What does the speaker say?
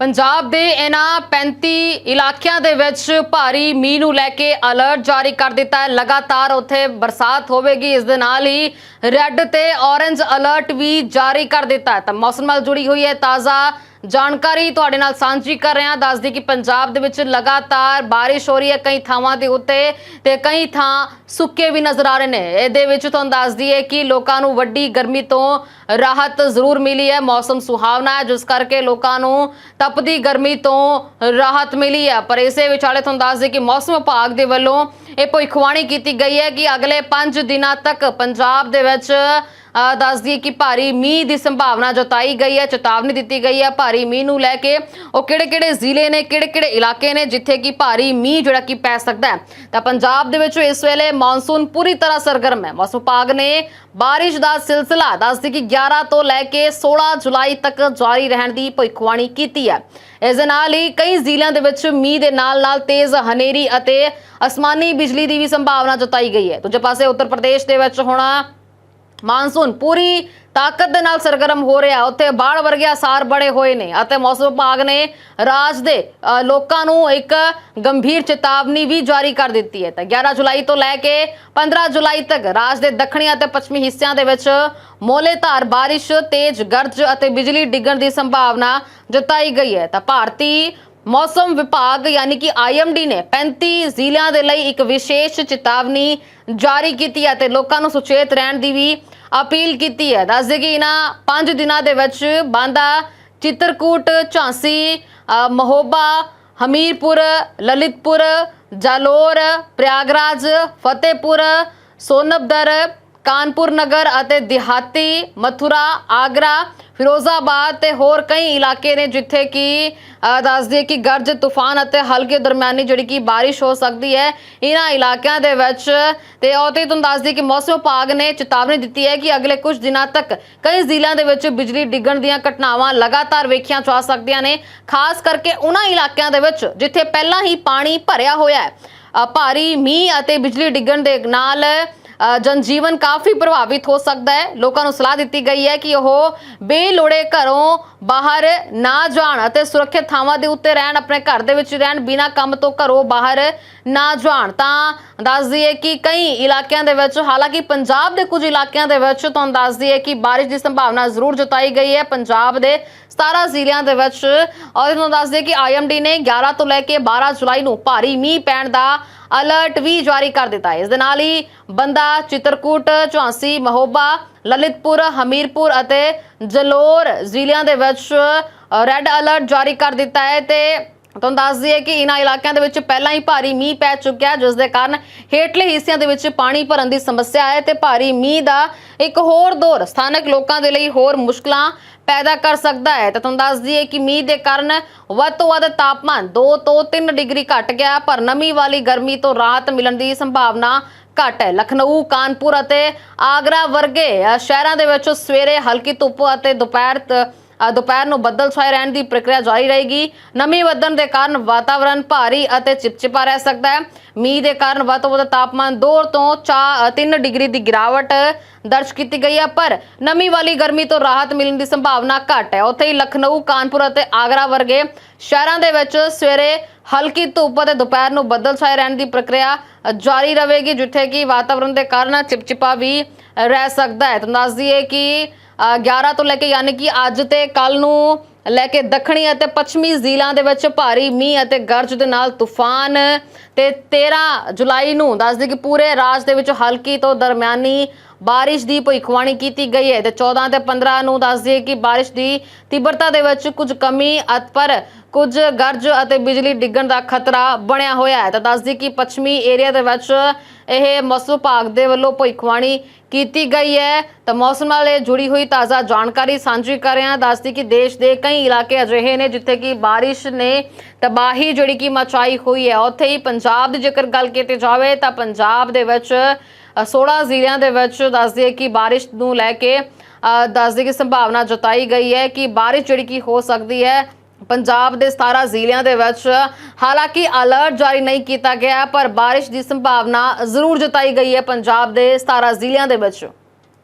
ਪੰਜਾਬ ਦੇ ਇਹਨਾਂ 35 ਇਲਾਕਿਆਂ ਦੇ ਵਿੱਚ ਭਾਰੀ ਮੀਂਹ ਨੂੰ ਲੈ ਕੇ ਅਲਰਟ ਜਾਰੀ ਕਰ ਦਿੱਤਾ ਹੈ। ਲਗਾਤਾਰ ਉੱਥੇ ਬਰਸਾਤ ਹੋਵੇਗੀ। ਇਸ ਦੇ ਨਾਲ ਹੀ ਰੈੱਡ ਤੇ ਔਰੇਂਜ ਅਲਰਟ ਵੀ ਜਾਰੀ ਕਰ ਦਿੱਤਾ ਹੈ। ਤਾਂ ਮੌਸਮ ਨਾਲ ਜੁੜੀ ਹੋਈ ਹੈ ਤਾਜ਼ਾ ਜਾਣਕਾਰੀ ਤੁਹਾਡੇ ਨਾਲ ਸਾਂਝੀ ਕਰ ਰਹੇ ਹਾਂ। ਦੱਸਦੀ ਕਿ ਪੰਜਾਬ ਦੇ ਵਿੱਚ ਲਗਾਤਾਰ ਬਾਰਿਸ਼ ਹੋ ਰਹੀ ਹੈ। ਕਈ ਥਾਵਾਂ ਦੇ ਉੱਤੇ ਤੇ ਕਈ ਥਾਂ ਸੁੱਕੇ ਵੀ ਨਜ਼ਰ ਆ ਰਹੇ ਨੇ। ਇਹਦੇ ਵਿੱਚ ਤੁਹਾਨੂੰ ਦੱਸਦੀ ਹੈ ਕਿ ਲੋਕਾਂ ਨੂੰ ਵੱਡੀ ਗਰਮੀ ਤੋਂ ਰਾਹਤ ਜ਼ਰੂਰ ਮਿਲੀ ਹੈ। ਮੌਸਮ ਸੁਹਾਵਣਾ ਹੈ, ਜਿਸ ਕਰਕੇ ਲੋਕਾਂ ਨੂੰ ਤਪਦੀ ਗਰਮੀ ਤੋਂ ਰਾਹਤ ਮਿਲੀ ਹੈ। ਪਰ ਇਸੇ ਵਿਚਾਲੇ ਤੁਹਾਨੂੰ ਦੱਸਦੀ ਕਿ ਮੌਸਮ ਵਿਭਾਗ ਦੇ ਵੱਲੋਂ ਇਹ ਭਵਿੱਖਬਾਣੀ ਕੀਤੀ ਗਈ ਹੈ ਕਿ ਅਗਲੇ 5 ਦਿਨਾਂ ਤੱਕ ਪੰਜਾਬ ਦੇ ਵਿੱਚ ਦੱਸ ਦਈਏ ਕਿ ਭਾਰੀ ਮੀਂਹ ਦੀ ਸੰਭਾਵਨਾ ਜਤਾਈ ਗਈ ਹੈ, ਚੇਤਾਵਨੀ ਦਿੱਤੀ ਗਈ ਹੈ। ਭਾਰੀ ਮੀਂਹ ਨੂੰ ਲੈ ਕੇ ਉਹ ਕਿਹੜੇ-ਕਿਹੜੇ ਜ਼ਿਲ੍ਹੇ ਨੇ, ਕਿਹੜੇ-ਕਿਹੜੇ ਇਲਾਕੇ ਨੇ, ਜਿੱਥੇ ਕਿ ਭਾਰੀ ਮੀਂਹ ਜਿਹੜਾ ਕਿ ਪੈ ਸਕਦਾ ਹੈ। ਤਾਂ ਪੰਜਾਬ ਦੇ ਵਿੱਚ ਇਸ ਵੇਲੇ ਮੌਨਸੂਨ ਪੂਰੀ ਤਰ੍ਹਾਂ ਸਰਗਰਮ ਹੈ। ਮੌਸਮ ਵਿਭਾਗ ਨੇ ਬਾਰਿਸ਼ ਦਾ ਸਿਲਸਿਲਾ ਦੱਸ ਦਈਏ ਕਿ 11 ਤੋਂ ਲੈ ਕੇ 16 ਜੁਲਾਈ ਤੱਕ ਜਾਰੀ ਰਹਿਣ ਦੀ ਭਵਿੱਖਬਾਣੀ ਕੀਤੀ ਹੈ। ਇਸ ਦੇ ਨਾਲ ਹੀ ਕਈ ਜ਼ਿਲ੍ਹਿਆਂ ਦੇ ਵਿੱਚ ਮੀਂਹ ਦੇ ਨਾਲ-ਨਾਲ ਤੇਜ਼ ਹਨੇਰੀ ਅਤੇ ਅਸਮਾਨੀ ਬਿਜਲੀ ਦੀ ਵੀ ਸੰਭਾਵਨਾ ਜਤਾਈ ਗਈ ਹੈ। ਦੂਜੇ ਪਾਸੇ ਉੱਤਰ ਪ੍ਰਦੇਸ਼ ਦੇ ਵਿੱਚ ਹੁਣ ਮਾਨਸੂਨ ਪੂਰੀ ਤਾਕਤ ਦੇ ਨਾਲ ਸਰਗਰਮ ਹੋ ਰਿਹਾ। ਉੱਥੇ ਬਾੜ ਵਰਗੇ ਸਾਰ ਬੜੇ ਹੋਏ ਨੇ ਅਤੇ ਮੌਸਮ ਵਿਭਾਗ ਨੇ ਰਾਜ ਦੇ ਲੋਕਾਂ ਨੂੰ ਇੱਕ ਗੰਭੀਰ ਚੇਤਾਵਨੀ ਵੀ ਜਾਰੀ ਕਰ ਦਿੱਤੀ ਹੈ। ਤਾਂ 11 ਜੁਲਾਈ ਤੋਂ ਲੈ ਕੇ 15 ਜੁਲਾਈ ਤੱਕ ਰਾਜ ਦੇ ਦੱਖਣੀ ਅਤੇ ਪੱਛਮੀ ਹਿੱਸਿਆਂ ਦੇ ਵਿੱਚ ਮੋਲੇਧਾਰ ਬਾਰਿਸ਼ ਤੇਜ਼ ਗਰਜ ਅਤੇ ਬਿਜਲੀ ਡਿੱਗਣ ਦੀ ਸੰਭਾਵਨਾ ਜਤਾਈ ਗਈ ਹੈ। ਤਾਂ ਭਾਰਤੀ ਮੌਸਮ ਵਿਭਾਗ ਯਾਨੀ ਕਿ ਆਈਐਮਡੀ ਨੇ 35 ਜ਼ਿਲ੍ਹਿਆਂ ਦੇ ਲਈ ਇੱਕ ਵਿਸ਼ੇਸ਼ ਚੇਤਾਵਨੀ ਜਾਰੀ ਕੀਤੀ ਹੈ ਤੇ ਲੋਕਾਂ ਨੂੰ ਸੁਚੇਤ ਰਹਿਣ ਦੀ ਵੀ ਅਪੀਲ ਕੀਤੀ ਹੈ। ਦੱਸਦੇ ਕਿ ਇਹਨਾਂ 5 ਦਿਨਾਂ ਦੇ ਵਿੱਚ ਬਾਂਦਾ, ਚਿੱਤਰਕੂਟ, ਝਾਂਸੀ ਮਹੋਬਾ, ਹਮੀਰਪੁਰ, ਲਲਿਤਪੁਰ, ਜਾਲੋਰ, ਪ੍ਰਯਾਗਰਾਜ, ਫਤਿਹਪੁਰ, ਸੋਨਬਦਰ ਕਾਨਪੁਰ ਨਗਰ ਅਤੇ ਦਿਹਾਤੀ ਮਥੁਰਾ ਆਗਰਾ ਫਿਰੋਜ਼ਾਬਾਦ ਤੇ ਹੋਰ ਕਈ ਇਲਾਕੇ ਨੇ ਜਿੱਥੇ ਕਿ ਅ, ਦੱਸ ਦਈਏ ਕਿ ਗਰਜ ਤੂਫਾਨ ਅਤੇ ਹਲਕੇ ਦਰਮਿਆਨੀ ਜਿਹੜੀ ਕਿ ਬਾਰਿਸ਼ ਹੋ ਸਕਦੀ ਹੈ ਇਹਨਾਂ ਇਲਾਕਿਆਂ ਦੇ ਵਿੱਚ। ਤੇ ਉਹ ਤੁਹਾਨੂੰ ਦੱਸ ਦਈਏ ਕਿ ਮੌਸਮ ਵਿਭਾਗ ਨੇ ਚੇਤਾਵਨੀ ਦਿੱਤੀ ਹੈ ਕਿ ਅਗਲੇ ਕੁਝ ਦਿਨਾਂ ਤੱਕ ਕਈ ਜ਼ਿਲ੍ਹਿਆਂ ਦੇ ਵਿੱਚ ਬਿਜਲੀ ਡਿੱਗਣ ਦੀਆਂ ਘਟਨਾਵਾਂ ਲਗਾਤਾਰ ਵੇਖੀਆਂ ਜਾ ਸਕਦੀਆਂ ਨੇ ਖਾਸ ਕਰਕੇ ਉਹਨਾਂ ਇਲਾਕਿਆਂ ਦੇ ਵਿੱਚ ਜਿੱਥੇ ਪਹਿਲਾਂ ਹੀ ਪਾਣੀ ਭਰਿਆ ਹੋਇਆ ਹੈ। ਭਾਰੀ ਮੀਂਹ ਅਤੇ ਬਿਜਲੀ ਡਿੱਗਣ ਦੇ ਨਾਲ ਜਨਜੀਵਨ ਕਾਫੀ ਪ੍ਰਭਾਵਿਤ ਹੋ ਸਕਦਾ ਹੈ। ਲੋਕਾਂ ਨੂੰ ਸਲਾਹ ਦਿੱਤੀ ਗਈ ਹੈ ਕਿ ਉਹ ਬੇਲੋੜੇ ਘਰੋਂ ਬਾਹਰ ਨਾ ਜਾਣ ਅਤੇ ਸੁਰੱਖਿਅਤ ਥਾਵਾਂ ਦੇ ਉੱਤੇ ਰਹਿਣ, ਆਪਣੇ ਘਰ ਦੇ ਵਿੱਚ ਰਹਿਣ, ਬਿਨਾਂ ਕੰਮ ਤੋਂ ਘਰੋਂ ਬਾਹਰ ਨਾ ਜਾਣ। ਤਾਂ ਦੱਸ ਦਈਏ ਕਿ ਕਈ ਇਲਾਕਿਆਂ ਦੇ ਵਿੱਚ, ਹਾਲਾਂਕਿ ਪੰਜਾਬ ਦੇ ਕੁਝ ਇਲਾਕਿਆਂ ਦੇ ਵਿੱਚ, ਤੁਹਾਨੂੰ ਦੱਸ ਦਈਏ ਕਿ ਬਾਰਿਸ਼ ਦੀ ਸੰਭਾਵਨਾ ਜ਼ਰੂਰ ਜਤਾਈ ਗਈ ਹੈ। ਪੰਜਾਬ ਦੇ 17 ਜ਼ਿਲ੍ਹਿਆਂ ਦੇ ਵਿੱਚ, ਔਰ ਤੁਹਾਨੂੰ ਦੱਸ ਦਈਏ ਕਿ ਆਈਐਮਡੀ ਨੇ 11 ਤੋਂ ਲੈ ਕੇ 12 ਜੁਲਾਈ ਨੂੰ ਭਾਰੀ ਮੀਂਹ ਪੈਣ ਦਾ ਅਲਰਟ ਵੀ ਜਾਰੀ ਕਰ ਦਿੱਤਾ ਹੈ। ਇਸ ਦੇ ਨਾਲ ਹੀ ਬੰਦਾ ਚਿੱਤਰਕੂਟ, ਝਾਂਸੀ, ਮਹੋਬਾ, ਲਲਿਤਪੁਰ, ਹਮੀਰਪੁਰ ਅਤੇ ਜਲੋਰ ਜ਼ਿਲ੍ਹਿਆਂ ਦੇ ਵਿੱਚ ਰੈੱਡ ਅਲਰਟ ਜਾਰੀ ਕਰ ਦਿੱਤਾ ਹੈ ਤੇ ਤੁਹਾਨੂੰ ਦੱਸ ਦਈਏ ਕਿ ਇਹਨਾਂ ਇਲਾਕਿਆਂ ਦੇ ਵਿੱਚ ਪਹਿਲਾਂ ਹੀ ਭਾਰੀ ਮੀਂਹ ਪੈ ਚੁੱਕਿਆ ਜਿਸ ਦੇ ਕਾਰਨ ਹੇਠਲੇ ਹਿੱਸਿਆਂ ਦੇ ਵਿੱਚ ਪਾਣੀ ਭਰਨ ਦੀ ਸਮੱਸਿਆ ਹੈ ਤੇ ਭਾਰੀ ਮੀਂਹ ਦਾ ਇੱਕ ਹੋਰ ਦੌਰ ਸਥਾਨਕ ਲੋਕਾਂ ਦੇ ਲਈ ਹੋਰ ਮੁਸ਼ਕਲਾਂ ਪੈਦਾ ਕਰ ਸਕਦਾ ਹੈ। ਤਾਂ ਤੁਹਾਨੂੰ ਦੱਸ ਦਈਏ ਕਿ ਮੀਂਹ ਦੇ ਕਾਰਨ ਵੱਧ ਤੋਂ ਵੱਧ ਤਾਪਮਾਨ 2 ਤੋਂ 3 ਡਿਗਰੀ ਘਟ ਗਿਆ, ਪਰ ਨਮੀ ਵਾਲੀ ਗਰਮੀ ਤੋਂ ਰਾਹਤ ਮਿਲਣ ਦੀ ਸੰਭਾਵਨਾ ਘੱਟ ਹੈ। ਲਖਨਊ, ਕਾਨਪੁਰ ਅਤੇ ਆਗਰਾ ਵਰਗੇ ਸ਼ਹਿਰਾਂ ਦੇ ਵਿੱਚ ਸਵੇਰੇ ਹਲਕੀ ਧੁੱਪ ਅਤੇ ਦੁਪਹਿਰ ਦੁਪਹਿਰ ਨੂੰ ਬੱਦਲ ਛਾਏ ਰਹਿਣ ਦੀ ਪ੍ਰਕਿਰਿਆ ਜਾਰੀ ਰਹੇਗੀ। ਨਮੀ ਵਧਣ ਦੇ ਕਾਰਨ ਵਾਤਾਵਰਣ ਭਾਰੀ ਅਤੇ ਚਿਪਚਿਪਾ ਰਹਿ ਸਕਦਾ ਹੈ। ਮੀਂਹ ਦੇ ਕਾਰਨ ਵੱਧ ਤੋਂ ਵੱਧ ਤਾਪਮਾਨ 2 ਤੋਂ 3 ਡਿਗਰੀ ਦੀ ਗਿਰਾਵਟ ਦਰਜ ਕੀਤੀ ਗਈ ਹੈ। ਪਰ ਨਮੀ ਵਾਲੀ ਗਰਮੀ ਤੋਂ ਰਾਹਤ ਮਿਲਣ ਦੀ ਸੰਭਾਵਨਾ ਘੱਟ ਹੈ। ਉੱਥੇ ਹੀ ਲਖਨਊ, ਕਾਨਪੁਰ ਅਤੇ ਆਗਰਾ ਵਰਗੇ ਸ਼ਹਿਰਾਂ ਦੇ ਵਿੱਚ ਸਵੇਰੇ ਹਲਕੀ ਧੁੱਪ ਅਤੇ ਦੁਪਹਿਰ ਨੂੰ ਬੱਦਲ ਛਾਏ ਰਹਿਣ ਦੀ ਪ੍ਰਕਿਰਿਆ ਜਾਰੀ ਰਹੇਗੀ, ਜਿੱਥੇ ਕਿ ਵਾਤਾਵਰਣ ਦੇ ਕਾਰਨ ਚਿਪਚਿਪਾ ਵੀ ਰਹਿ ਸਕਦਾ ਹੈ। ਤਾਂ ਦੱਸ ਦਈਏ ਕਿ ਅ, 11 ਤੋਂ ਲੈ ਕੇ ਯਾਨੀ ਕਿ ਅੱਜ ਤੇ ਕੱਲ ਨੂੰ ਲੈ ਕੇ ਦੱਖਣੀ ਅਤੇ ਪੱਛਮੀ ਜ਼ਿਲ੍ਹਿਆਂ ਦੇ ਵਿੱਚ ਭਾਰੀ ਮੀਂਹ ਅਤੇ ਗਰਜ ਦੇ ਨਾਲ ਤੂਫਾਨ ਤੇ 13 ਜੁਲਾਈ ਨੂੰ ਦੱਸਦੇ ਕਿ ਪੂਰੇ ਰਾਜ ਦੇ ਵਿੱਚ ਹਲਕੀ ਤੋਂ ਦਰਮਿਆਨੀ ਬਾਰਿਸ਼ ਦੀ ਭਵਿੱਖਬਾਣੀ ਕੀਤੀ ਗਈ ਹੈ ਤੇ 14 ਤੇ 15 ਨੂੰ ਦੱਸਦੇ ਕਿ ਬਾਰਿਸ਼ ਦੀ ਤੀਬਰਤਾ ਦੇ ਵਿੱਚ ਕੁਝ ਕਮੀ ਅਤ ਪਰ ਕੁਝ ਗਰਜ ਅਤੇ ਬਿਜਲੀ ਡਿੱਗਣ ਦਾ ਖਤਰਾ ਬਣਿਆ ਹੋਇਆ ਹੈ। ਤਾਂ ਦੱਸਦੀ ਕਿ ਪੱਛਮੀ ਏਰੀਆ ਦੇ ਵਿੱਚ ਇਹ ਮੌਸਮ ਵਿਭਾਗ ਦੇ ਵੱਲੋਂ ਭਵਿੱਖਬਾਣੀ ਕੀਤੀ ਗਈ ਹੈ। ਤਾਂ ਮੌਸਮ ਨਾਲ ਇਹ ਜੁੜੀ ਹੋਈ ਤਾਜ਼ਾ ਜਾਣਕਾਰੀ ਸਾਂਝੀ ਕਰ ਰਹੇ ਹਾਂ। ਦੱਸਦੀ ਕਿ ਦੇਸ਼ ਦੇ ਕਈ ਇਲਾਕੇ ਅਜਿਹੇ ਨੇ ਜਿੱਥੇ ਕਿ ਬਾਰਿਸ਼ ਨੇ ਤਬਾਹੀ ਜਿਹੜੀ ਕਿ ਮਚਾਈ ਹੋਈ ਹੈ। ਉੱਥੇ ਹੀ ਪੰਜਾਬ ਦੀ ਜੇਕਰ ਗੱਲ ਕੀਤੀ ਜਾਵੇ ਤਾਂ ਪੰਜਾਬ ਦੇ ਵਿੱਚ 16 ਜ਼ਿਲ੍ਹਿਆਂ ਦੇ ਵਿੱਚ ਦੱਸਦੀ ਕਿ ਬਾਰਿਸ਼ ਨੂੰ ਲੈ ਕੇ ਦੱਸਦੀ ਕਿ ਸੰਭਾਵਨਾ ਜਤਾਈ ਗਈ ਹੈ ਕਿ ਬਾਰਿਸ਼ ਜਿਹੜੀ ਕਿ ਹੋ ਸਕਦੀ ਹੈ, ਪੰਜਾਬ ਦੇ 17 ਜ਼ਿਲ੍ਹਿਆਂ ਦੇ ਵਿੱਚ, ਹਾਲਾਂਕਿ ਅਲਰਟ ਜਾਰੀ ਨਹੀਂ ਕੀਤਾ ਗਿਆ, ਪਰ ਬਾਰਿਸ਼ ਦੀ ਸੰਭਾਵਨਾ ਜ਼ਰੂਰ ਜਤਾਈ ਗਈ ਹੈ ਪੰਜਾਬ ਦੇ 17 ਜ਼ਿਲ੍ਹਿਆਂ ਦੇ ਵਿੱਚ।